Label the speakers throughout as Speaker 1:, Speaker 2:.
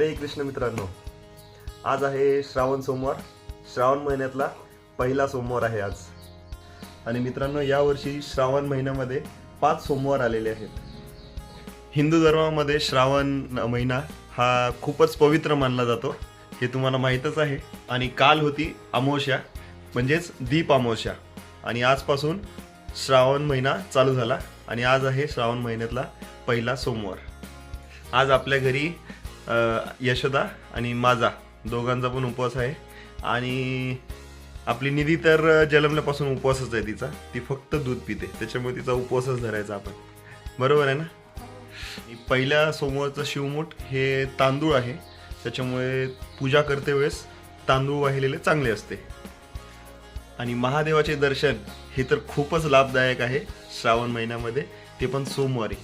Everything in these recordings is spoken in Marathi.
Speaker 1: हरे कृष्ण मित्रांनो आज आहे श्रावण सोमवार. श्रावण महिन्यातला पहिला सोमवार आहे आज. आणि मित्रांनो यावर्षी श्रावण महिन्यामध्ये पाच सोमवार आलेले आहेत. हिंदू धर्मामध्ये श्रावण महिना हा खूपच पवित्र मानला जातो हे तुम्हाला माहीतच आहे. आणि काल होती अमावस्या म्हणजेच दीप अमावस्या. आणि आजपासून श्रावण महिना चालू झाला आणि आज आहे श्रावण महिन्यातला पहिला सोमवार. आज आपल्या घरी यशदा आणि माझा दोघांचा पण उपवास आहे. आणि आपली निधी तर जन्मल्यापासून उपवासच आहे तिचा. ती फक्त दूध पिते. त्याच्यामुळे तिचा उपवासच धरायचा आपण. बरोबर आहे ना? पहिल्या सोमवारचं शिवमूठ हे तांदूळ आहे. त्याच्यामुळे पूजा करते वेळेस तांदूळ वाहिलेले चांगले असते. आणि महादेवाचे दर्शन हे तर खूपच लाभदायक आहे श्रावण महिन्यामध्ये. ते पण सोमवारी.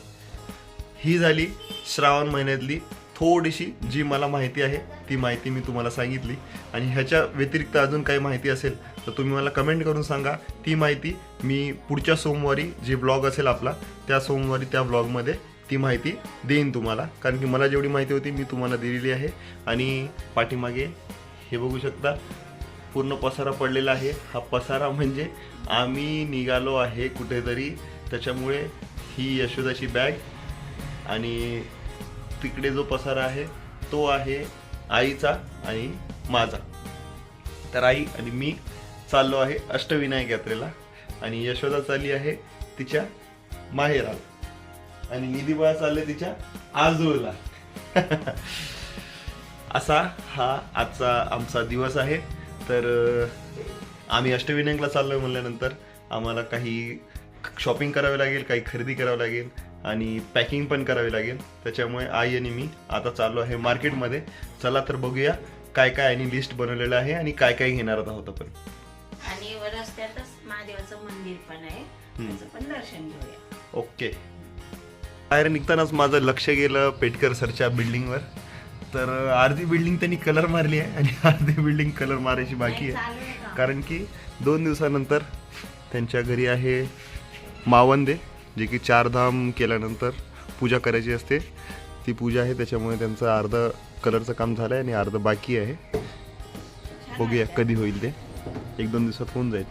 Speaker 1: ही झाली श्रावण महिन्यातली थोडीशी जी मला माहिती आहे ती माहिती मी तुम्हाला सांगितली. आणि ह्याच्या व्यतिरिक्त अजून काही माहिती असेल तर तुम्ही मला कमेंट करून सांगा. ती माहिती मी पुढच्या सोमवारी जे ब्लॉग असेल आपला त्या सोमवारी त्या ब्लॉगमध्ये ती माहिती देईन तुम्हाला. कारण की मला जेवढी माहिती होती मी तुम्हाला दिलेली आहे. आणि पाठीमागे हे बघू शकता पूर्ण पसारा पडलेला आहे. हा पसारा म्हणजे आम्ही निघालो आहे कुठेतरी. त्याच्यामुळे ही यशोदाची बॅग आणि तिकडे जो पसारा आहे तो आहे आईचा आणि माझा. तर आई आणि मी चाललो आहे अष्टविनायक यात्रेला आणि यशोदा चालली आहे तिच्या माहेराला. आणि निधीबाळा चालले तिच्या आजूला. असा हा आजचा आमचा दिवस आहे. तर आम्ही अष्टविनायकला चाललोय म्हणल्यानंतर आम्हाला काही शॉपिंग करावी लागेल काही खरेदी करावी लागेल आणि पॅकिंग पण करावी लागेल. त्याच्यामुळे आई आणि मी आता चाललो आहे मार्केटमध्ये. चला तर बघूया काय काय आणि लिस्ट बनवलेलं आहे आणि काय काय घेणार आहोत आपण.
Speaker 2: आणि रस्त्यातच महादेवाचं मंदिर पण आहे. त्याचं पण दर्शन घेऊया.
Speaker 1: ओके. बाहेर निघतानाच माझं लक्ष गेलं पेटकर सरच्या बिल्डिंगवर तर अर्धी बिल्डिंग त्यांनी कलर मारली आहे आणि अर्धी बिल्डिंग कलर मारायची बाकी आहे? कारण की दोन दिवसानंतर त्यांच्या घरी आहे मावंदे. जे की चारधाम केल्यानंतर पूजा करायची असते. ती पूजा आहे त्याच्यामुळे त्यांचं अर्ध कलरचं काम झालं आहे आणि अर्ध बाकी आहे. बघूया कधी होईल ते. एक दोन दिवसात होऊन जाईल.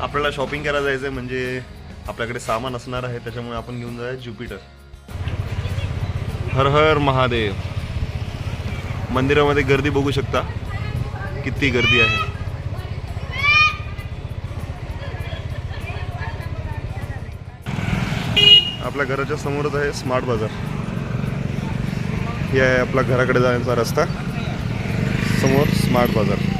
Speaker 1: आपल्याला शॉपिंग करायला जायचं आहे म्हणजे आपल्याकडे सामान असणार आहे त्याच्यामुळे आपण घेऊन जाऊया ज्युपिटर हर हर महादेव. मंदिरामध्ये गर्दी बघू शकता. किती गर्दी आहे. आपल्या घराच्या समोरच आहे स्मार्ट बाजार. हे आहे आपला घराकडे जाण्याचा रस्ता. समोर स्मार्ट बाजार.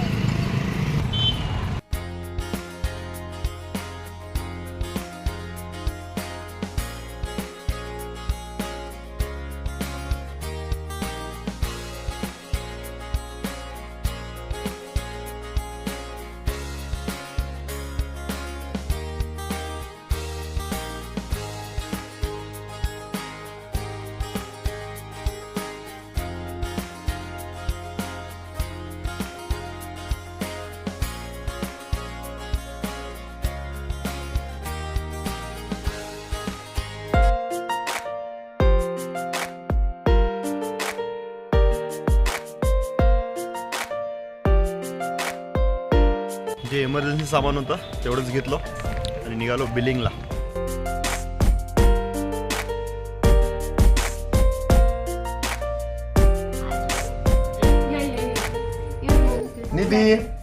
Speaker 1: इमर्जन्सी सामान होतं तेवढंच घेतलं आणि निघालो बिलिंगला. निधी.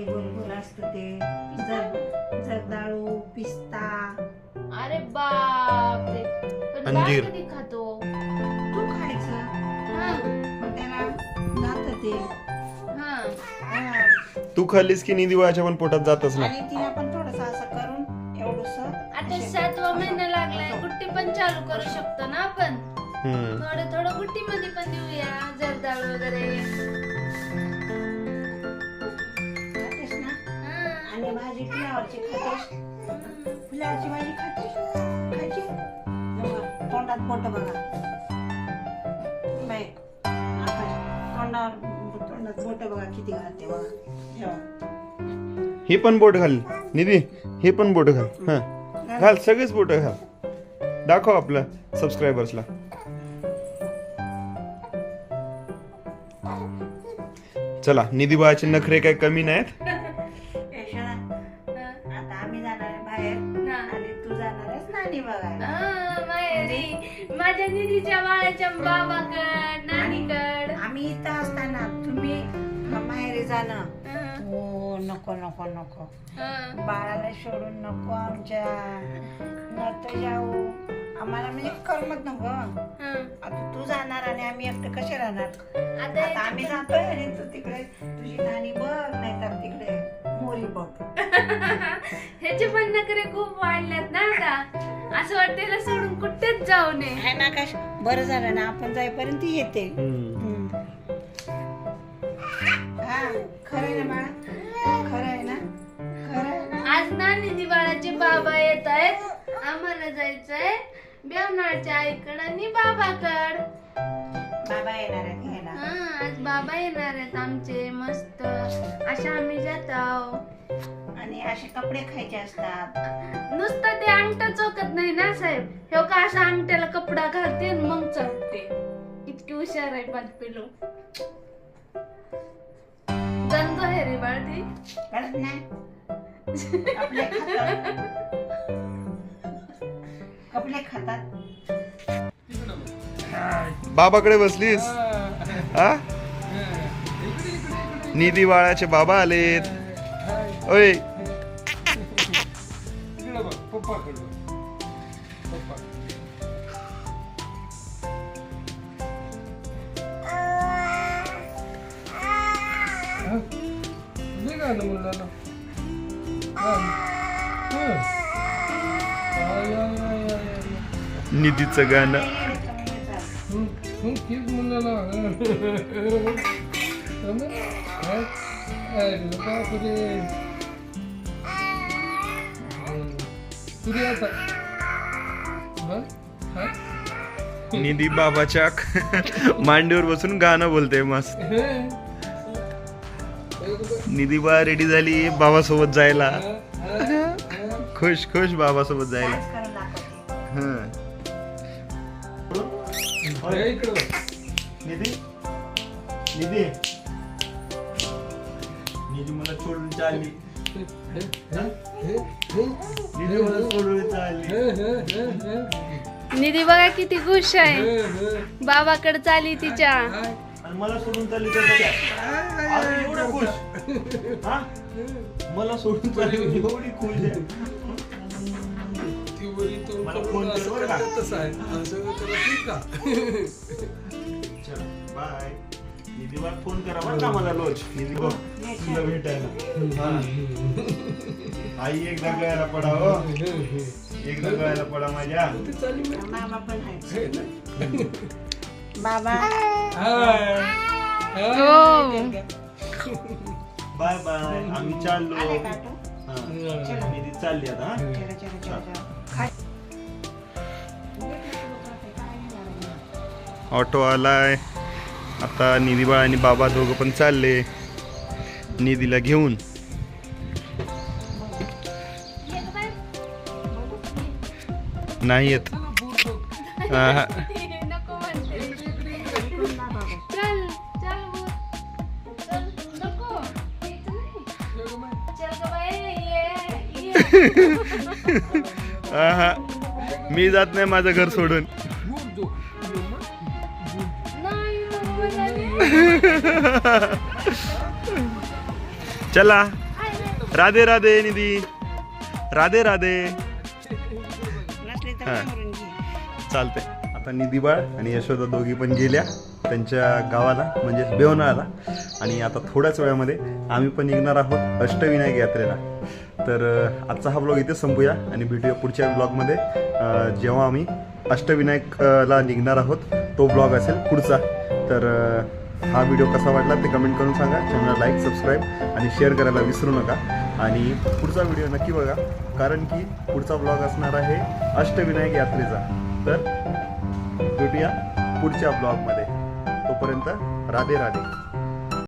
Speaker 3: ते गोल असतं ते. जर जरदाळू पिस्ता.
Speaker 2: अरे बापरे. पण बाळ
Speaker 1: अंजीर.
Speaker 2: कधी खातो?
Speaker 3: तू खायचं.
Speaker 2: हं,
Speaker 3: त्याला जात ते.
Speaker 2: हं.
Speaker 3: हा.
Speaker 1: तू खाल्लीस की निधी वयाच्या पण पोटात जातच ना
Speaker 3: आणि तिला पण थोडस असं करून एवढस
Speaker 2: चालू करू शकतो ना आपण?
Speaker 1: हम्म.
Speaker 2: थोडं थोडं गुट्टी मध्ये पण देऊया जरदाळ वगैरे. हा.
Speaker 3: आणि भाजी फुलावरची खातेस फुलावरची भाजी खातेस खायची? तोंडात पोट बघा. बाई, तोंडावर तोंडात बोट बघा किती घालते बघा. ठेवा
Speaker 1: हे पण बोट घाल. निधी हे पण बोट घाल. हा. घाल सगळेच बोट घाल. दाखव आपल्या सबस्क्रायबर्सला चला निधी बाळाचे नखरे काय कमी नाहीत.
Speaker 3: बाहेर. आणि तू जाणार आहेस नानी बघायला.
Speaker 2: माहेरी. माझ्या निधीच्या बाळाच्या बाबाकड नानीकड.
Speaker 3: आम्ही इथं असताना तुम्ही माहेरी जाणं.
Speaker 2: हा,
Speaker 3: नको नको नको. बाळाला सोडून नको आमच्या नव्हतं जाऊ. आम्हाला म्हणजे करमत नको.
Speaker 2: हा.
Speaker 3: आता तू जाणार आणि आम्ही एकटं कसे राहणार?
Speaker 2: आता
Speaker 3: आम्ही जातोय आणि तू तिकडे तुझी नानी बघ नाही तर तिकडे मोरी बघ.
Speaker 2: ह्याचे पण नखरे खूप वाढल्यात ना आता. असं वाटतं सोडून कुठेच जाऊ नये.
Speaker 3: ना काश बरं झालं ना आपण जाईपर्यंत येते.
Speaker 2: बेवनाळच्या आईकड आणि बाबाकड.
Speaker 3: बाबा येणार आहेत घ्यायला.
Speaker 2: हा आज बाबा येणार आहेत आमचे मस्त. अशा आम्ही जात आहोत
Speaker 3: आणि असे कपडे खायचे असतात.
Speaker 2: नुसतं ते अंगठा चोकत नाही ना साहेब? हे का असा अंगठ्याला कपडा घालते आणि मग चोकते. इतकी हुशार आहे पाच पिलो. गंज आहे रे बाळ ती
Speaker 3: कळत नाही. कपडे खातात.
Speaker 1: बाबाकडे बसलीस? हा? निधी बाळाचे बाबा आलेत. ओय.
Speaker 4: हा? हा?
Speaker 1: निधी बाबाच्या मांडीवर बसून गाणं बोलते मस्त. निधी बा रेडी झाली बाबा सोबत जायला. खुश खुश बाबा सोबत जायला हं.
Speaker 4: इकडं.
Speaker 1: निधी? निधी? निधी मला सोडून चालली
Speaker 4: हे, हे, हे, हे, हे.
Speaker 1: निधी मला सोडून चालली
Speaker 4: हे, हे, हे, हे.
Speaker 2: निधी बघा किती खुश आहे. बाबाकडे चाली तिच्या.
Speaker 1: आणि मला सोडून चालली तर एवढं खुश. हा? मला सोडून चालली एवढी खुश आहे. मला फोन
Speaker 4: असं
Speaker 1: कर बरं का?
Speaker 4: करत तसं आहे. असं का?
Speaker 1: चल बाय फोन करा बरं का मला रोज निधी बा तुला भेटायला हा. आई एकदा गळ्याला पडा हो एकदा गळ्याला पडा माझ्या
Speaker 4: ती चालली मग.
Speaker 3: मामा पण आहे
Speaker 4: हे ना.
Speaker 3: बाबा
Speaker 4: हाय. हाय.
Speaker 2: हो
Speaker 1: बाय बाय आम्ही चाललो
Speaker 3: आले का तो?
Speaker 1: हा. निधी चालली आता हा?
Speaker 3: चला, चला, चला, चला.
Speaker 1: ऑटो आलाय. आता निधीबा आणि बाबा दोघं पण चालले. निधीला घेऊन. नाही येत. आहा. आहा. मी जात नाही माझं घर सोडून. चला. राधे राधे निधी. राधे राधे. हा. चालते आता निधीबाळ आणि यशोदा दोघी पण गेल्या त्यांच्या गावाला म्हणजे बेवनाला आणि आता थोड्याच वेळामध्ये आम्ही पण निघणार आहोत अष्टविनायक यात्रेला. तर आजचा हा ब्लॉग इथे संपूया आणि भेटूया पुढच्या ब्लॉगमध्ये. जेव्हा आम्ही अष्टविनायकला निघणार आहोत तो ब्लॉग असेल पुढचा. तर हा व्हिडिओ कसा वाटला ते कमेंट करून सांगा. चॅनल लाईक सबस्क्राईब आणि शेअर करायला विसरू नका. आणि पुढचा व्हिडिओ नक्की बघा कारण की पुढचा ब्लॉग असणार आहे अष्टविनायक यात्रेचा. तर भेटूया पुढच्या ब्लॉगमध्ये तोपर्यंत राधे राधे.